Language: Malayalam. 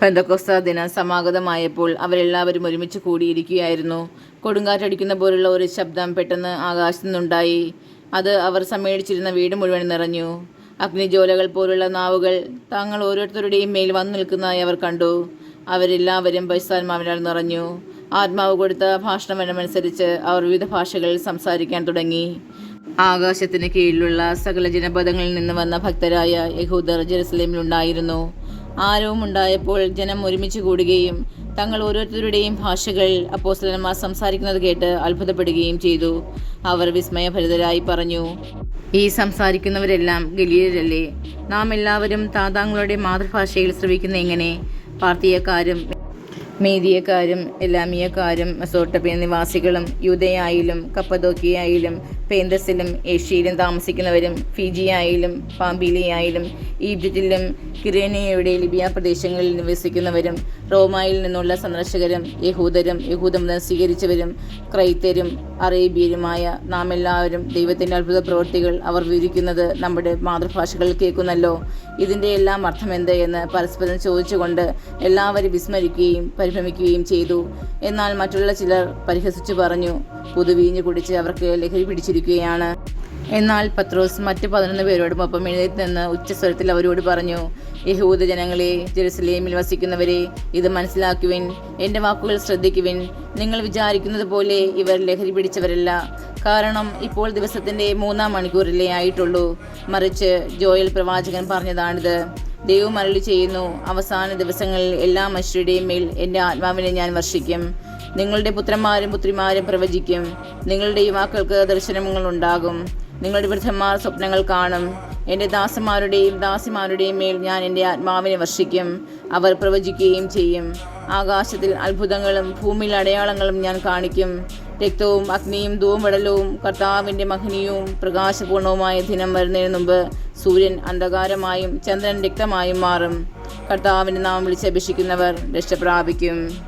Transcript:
പെന്തക്കൊസ്ത ദിനം സമാഗതമായപ്പോൾ അവരെല്ലാവരും ഒരുമിച്ച് കൂടിയിരിക്കുകയായിരുന്നു. കൊടുങ്കാറ്റടിക്കുന്ന പോലുള്ള ഒരു ശബ്ദം പെട്ടെന്ന് ആകാശത്തു നിന്നുണ്ടായി. അത് അവർ സമ്മേളിച്ചിരുന്ന വീട് മുഴുവൻ നിറഞ്ഞു. അഗ്നിജ്വാലകൾ പോലുള്ള നാവുകൾ തങ്ങൾ ഓരോരുത്തരുടെയും മേൽ വന്നു നിൽക്കുന്നതായി അവർ കണ്ടു. അവരെല്ലാവരും പരിശുദ്ധാത്മാവിനാൽ നിറഞ്ഞു. ആത്മാവ് കൊടുത്ത ഭാഷണമനുസരിച്ച് അവർ വിവിധ ഭാഷകളിൽ സംസാരിക്കാൻ തുടങ്ങി. ആകാശത്തിന് കീഴിലുള്ള സകല ജനപദങ്ങളിൽ നിന്ന് വന്ന ഭക്തരായ യഹൂദർ ജെറുസലേമിലുണ്ടായിരുന്നു ആരവും ഉണ്ടായപ്പോൾ ജനം ഒരുമിച്ച് കൂടുകയും തങ്ങൾ ഓരോരുത്തരുടെയും ഭാഷകൾ അപ്പോസ്തലന്മാർ സംസാരിക്കുന്നത് കേട്ട് അത്ഭുതപ്പെടുകയും ചെയ്തു. അവർ വിസ്മയഭരിതരായി പറഞ്ഞു ഈ സംസാരിക്കുന്നവരെല്ലാം ഗലീലരല്ലേ? നാം എല്ലാവരും താതാങ്ങളുടെ മാതൃഭാഷയിൽ ശ്രവിക്കുന്ന എങ്ങനെ? പാർത്തിയക്കാരും മേദിയക്കാരും എലാമിയക്കാരും മെസോട്ടപ്പിയ നിവാസികളും യൂതയായാലും കപ്പദോക്കിയായാലും പേന്തസിലും ഏഷ്യയിലും താമസിക്കുന്നവരും ഫിജിയായാലും പാമ്പിലിയായാലും ഈജിപ്തിലും കിരേനയുടെ ലിബിയ പ്രദേശങ്ങളിൽ നിവസിക്കുന്നവരും റോമായിൽ നിന്നുള്ള സന്ദർശകരും യഹൂദരും യഹൂദമതം സ്വീകരിച്ചവരും ക്രൈത്തരും അറേബ്യരുമായ നാം എല്ലാവരും ദൈവത്തിന്റെ അത്ഭുത പ്രവൃത്തികൾ അവർ വിവരിക്കുന്നത് നമ്മുടെ മാതൃഭാഷകളിൽ കേൾക്കുന്നല്ലോ. ഇതിന്റെ എല്ലാം അർത്ഥം എന്ത് എന്ന് പരസ്പരം ചോദിച്ചുകൊണ്ട് എല്ലാവരും വിസ്മരിക്കുകയും പരിഭ്രമിക്കുകയും ചെയ്തു. എന്നാൽ മറ്റുള്ള ചിലർ പരിഹസിച്ചു പറഞ്ഞു പുതുവീഞ്ഞ് കുടിച്ച് അവർക്ക് ലഹരി പിടിച്ചിരിക്കുകയാണ്. എന്നാൽ പത്രോസ് മറ്റ് പതിനൊന്ന് പേരോടുമൊപ്പം നിന്ന് ഉച്ചസ്വരത്തിൽ അവരോട് പറഞ്ഞു യഹൂദ ജനങ്ങളെ ജെറുസലേമിൽ വസിക്കുന്നവരെ ഇത് മനസ്സിലാക്കുവിൻ എന്റെ വാക്കുകൾ ശ്രദ്ധിക്കുവിൻ. നിങ്ങൾ വിചാരിക്കുന്നത് പോലെ ഇവർ ലഹരി പിടിച്ചവരല്ല. കാരണം ഇപ്പോൾ ദിവസത്തിന്റെ മൂന്നാം മണിക്കൂറിലേ ആയിട്ടുള്ളൂ. മറിച്ച് ജോയൽ പ്രവാചകൻ പറഞ്ഞതാണിത്. ദൈവം അരളി ചെയ്യുന്നു അവസാന ദിവസങ്ങളിൽ എല്ലാ മനുഷ്യരുടെയും മേൽ എന്റെ ആത്മാവിനെ ഞാൻ വർഷിക്കും. നിങ്ങളുടെ പുത്രന്മാരും പുത്രിമാരും പ്രവചിക്കും. നിങ്ങളുടെ യുവാക്കൾക്ക് ദർശനങ്ങൾ ഉണ്ടാകും. നിങ്ങളുടെ വൃദ്ധന്മാർ സ്വപ്നങ്ങൾ കാണും. എന്റെ ദാസന്മാരുടെയും ദാസിമാരുടെയും മേൽ ഞാൻ എന്റെ ആത്മാവിനെ വർഷിക്കും. അവർ പ്രവചിക്കുകയും ചെയ്യും. ആകാശത്തിൽ അത്ഭുതങ്ങളും ഭൂമിയിൽ അടയാളങ്ങളും ഞാൻ കാണിക്കും. രക്തവും അഗ്നിയും ധൂമടലവും കർത്താവിന്റെ മഹനീയവും പ്രകാശപൂർണവുമായ ദിനം വരുന്നതിന് മുമ്പ് സൂര്യൻ അന്ധകാരമായും ചന്ദ്രൻ രക്തമായും മാറും. കർത്താവിന്റെ നാമം വിളിച്ചപേക്ഷിക്കുന്നവർ രക്ഷ പ്രാപിക്കും